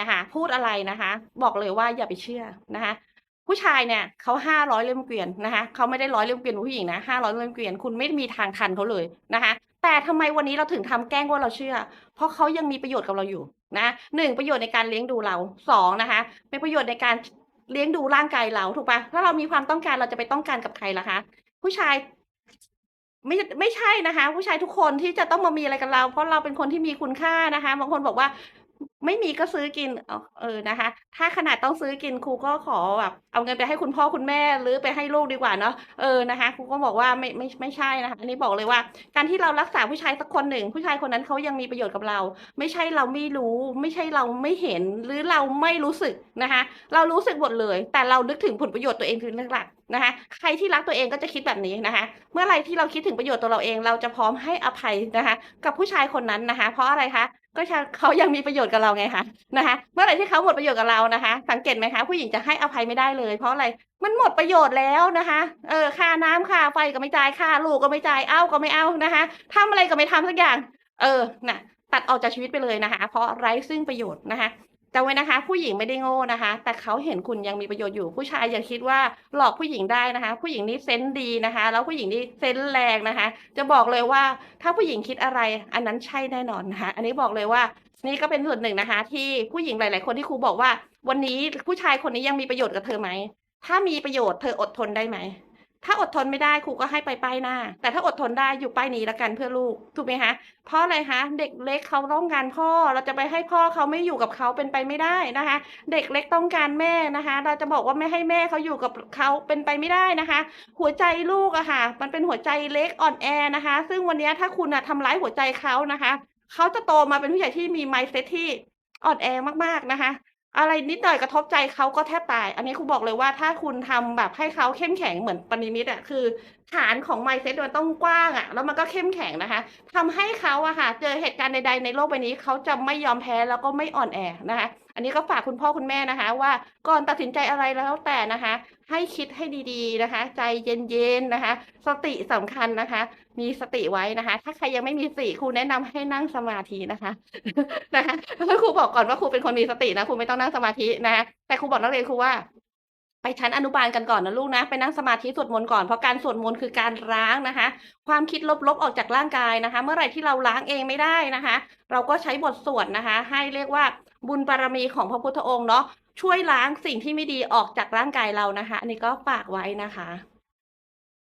อะค่ะพูดอะไรนะคะ บอกเลยว่าอย่าไปเชื่อนะคะ ผู้ชายเนี่ยเขาห้าร้อยเล่มเกวียนนะคะเขาไม่ได้ร้อยเล่มเกวียนผู้หญิงนะห้าร้อยเล่มเกวียนคุณไม่มีทางทันเขาเลยนะคะ แต่ทำไมวันนี้เราถึงทำแกล้งว่าเราเชื่อ เพราะเขายังมีประโยชน์กับเราอยู่นะหนึ่งประโยชน์ในการเลี้ยงดูเราสองนะคะเป็นประโยชน์ในการเลี้ยงดูร่างกายเราถูกปะถ้าเรามีความต้องการเราจะไปต้องการกับใครล่ะคะ ผู้ชายไม่ไม่ใช่นะคะ ผู้ชายทุกคนที่จะต้องมามีอะไรกับเรา เพราะเราเป็นคนที่มีคุณค่านะคะบางคนบอกว่า ไม่มีก็ซื้อกิน เออเออ นะคะ ถ้าขนาดต้องซื้อกินครูก็ขอแบบเอาเงินไปให้คุณพ่อคุณแม่ หรือไปให้ลูกดีกว่าเนาะ เออ นะคะครูก็บอกว่าไม่ไม่ไม่ใช่นะคะ อันนี้บอกเลยว่า การที่เรารักษาผู้ชายสักคนหนึ่ง ผู้ชายคนนั้นเขายังมีประโยชน์กับเรา ไม่ใช่เราไม่รู้ ไม่ใช่เราไม่เห็น หรือเราไม่รู้สึกนะคะ เรารู้สึกหมดเลย แต่เรานึกถึงผลประโยชน์ตัวเองเรื่องหลักนะคะ ใครที่รักตัวเองก็จะคิดแบบนี้นะคะ เมื่อไรที่เราคิดถึงประโยชน์ตัวเราเอง เราจะพร้อมให้อภัยนะคะ กับผู้ชายคนนั้นนะคะ เพราะอะไรคะ ก็ชาเขายังมีประโยชน์กับเราไงคะนะคะ เมื่อไหร่ที่เขาหมดประโยชน์กับเรานะคะ สังเกตไหมคะ ผู้หญิงจะให้อภัยไม่ได้เลย เพราะอะไรมันหมดประโยชน์แล้วนะคะเออค่าน้ำค่าไฟก็ไม่จ่ายค่าลูกก็ไม่จ่ายเอ้าก็ไม่เอานะคะทำอะไรก็ไม่ทำสักอย่าง เออน่ะตัดออกจากชีวิตไปเลยนะคะ เพราะไร้ซึ่งประโยชน์นะคะ จำไว้นะคะ ผู้หญิงไม่ได้โง่นะคะ แต่เขาเห็นคุณยังมีประโยชน์อยู่ ผู้ชายอย่าคิดว่าหลอกผู้หญิงได้นะคะ ผู้หญิงนี่เซนส์ดีนะคะ แล้วผู้หญิงนี่เซนส์แรงนะคะ จะบอกเลยว่าถ้าผู้หญิงคิดอะไร อันนั้นใช่แน่นอนนะคะ อันนี้บอกเลยว่านี่ก็เป็นส่วนหนึ่งนะคะ ที่ผู้หญิงหลาย ๆ คนที่ครูบอกว่า วันนี้ผู้ชายคนนี้ยังมีประโยชน์กับเธอไหมถ้ามีประโยชน์เธออดทนได้ไหม ถ้าอดทนไม่ได้ครูก็ให้ไปป้ายหน้า แต่ถ้าอดทนได้อยู่ป้ายนี้ละกันเพื่อลูกถูกไหมคะเพราะอะไรคะเด็กเล็กเขาต้องการพ่อเราจะไปให้พ่อเขาไม่อยู่กับเขาเป็นไปไม่ได้นะคะ เด็กเล็กต้องการแม่นะคะ เราจะบอกว่าไม่ให้แม่เขาอยู่กับเขาเป็นไปไม่ได้นะคะ หัวใจลูกอะค่ะ มันเป็นหัวใจเล็กอ่อนแอนะคะ ซึ่งวันนี้ถ้าคุณอะทำร้ายหัวใจเขานะคะเขาจะโตมาเป็นผู้ใหญ่ที่มี mindset ที่อ่อนแอมากๆนะคะ อะไรนิดหน่อยกระทบใจเขาก็แทบตาย อันนี้ครูบอกเลยว่าถ้าคุณทำแบบให้เขาเข้มแข็งเหมือนปณิมิตอะคือฐานของไมเซ็ตมันต้องกว้างอะแล้วมันก็เข้มแข็งนะคะทำให้เขาอะค่ะเจอเหตุการณ์ใดๆในโลกใบนี้เขาจะไม่ยอมแพ้แล้วก็ไม่อ่อนแอนะคะอันนี้ก็ฝากคุณพ่อคุณแม่นะคะ ว่าก่อนตัดสินใจอะไรแล้วแต่นะคะ ให้คิดให้ดีๆนะคะ ใจเย็นๆนะคะ สติสำคัญนะคะ มีสติไว้นะคะ ถ้าใครยังไม่มีสติครูแนะนำให้นั่งสมาธินะคะนะคะครูบอกก่อนว่าครูเป็นคนมีสตินะครูไม่ต้องนั่งสมาธินะคะแต่ครูบอกนักเรียนครูว่าไปชั้นอนุบาลกันก่อนนะลูกนะ ไปนั่งสมาธิสวดมนต์ก่อนเพราะการสวดมนต์คือการล้างนะคะ ความคิดลบๆออกจากร่างกายนะคะ เมื่อไหร่ที่เราล้างเองไม่ได้นะคะ เราก็ใช้บทสวดนะคะ ให้เรียกว่า บุญบารมีของพระพุทธองค์เนาะช่วยล้างสิ่งที่ไม่ดีออกจากร่างกายเรานะคะ อันนี้ก็ฝากไว้นะคะ